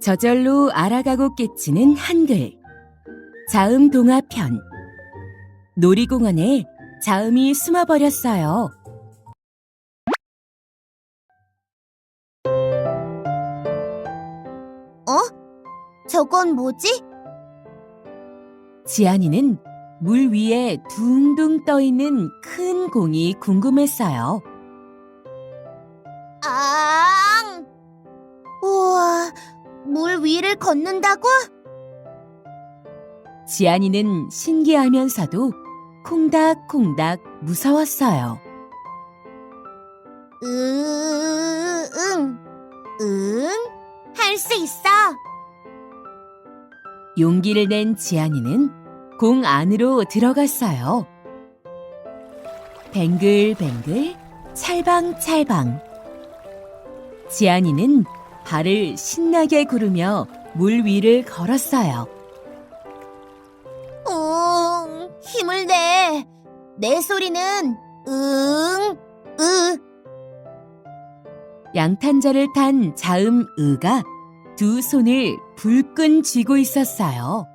저절로 알아가고 깨치는 한글. 자음 동화편. 놀이공원에 자음이 숨어버렸어요. 저건 뭐지? 지안이는 물 위에 둥둥 떠 있는 큰 공이 궁금했어요. 아! 우와, 물 위를 걷는다고? 지안이는 신기하면서도 콩닥콩닥 무서웠어요. 으, 응, 응, 할 수 있어. 용기를 낸 지안이는 공 안으로 들어갔어요. 뱅글뱅글, 찰방찰방. 지안이는 발을 신나게 구르며 물 위를 걸었어요. 응, 힘을 내. 내 소리는 응, 으. 양탄자를 탄 자음 의가 두 손을 불끈 쥐고 있었어요.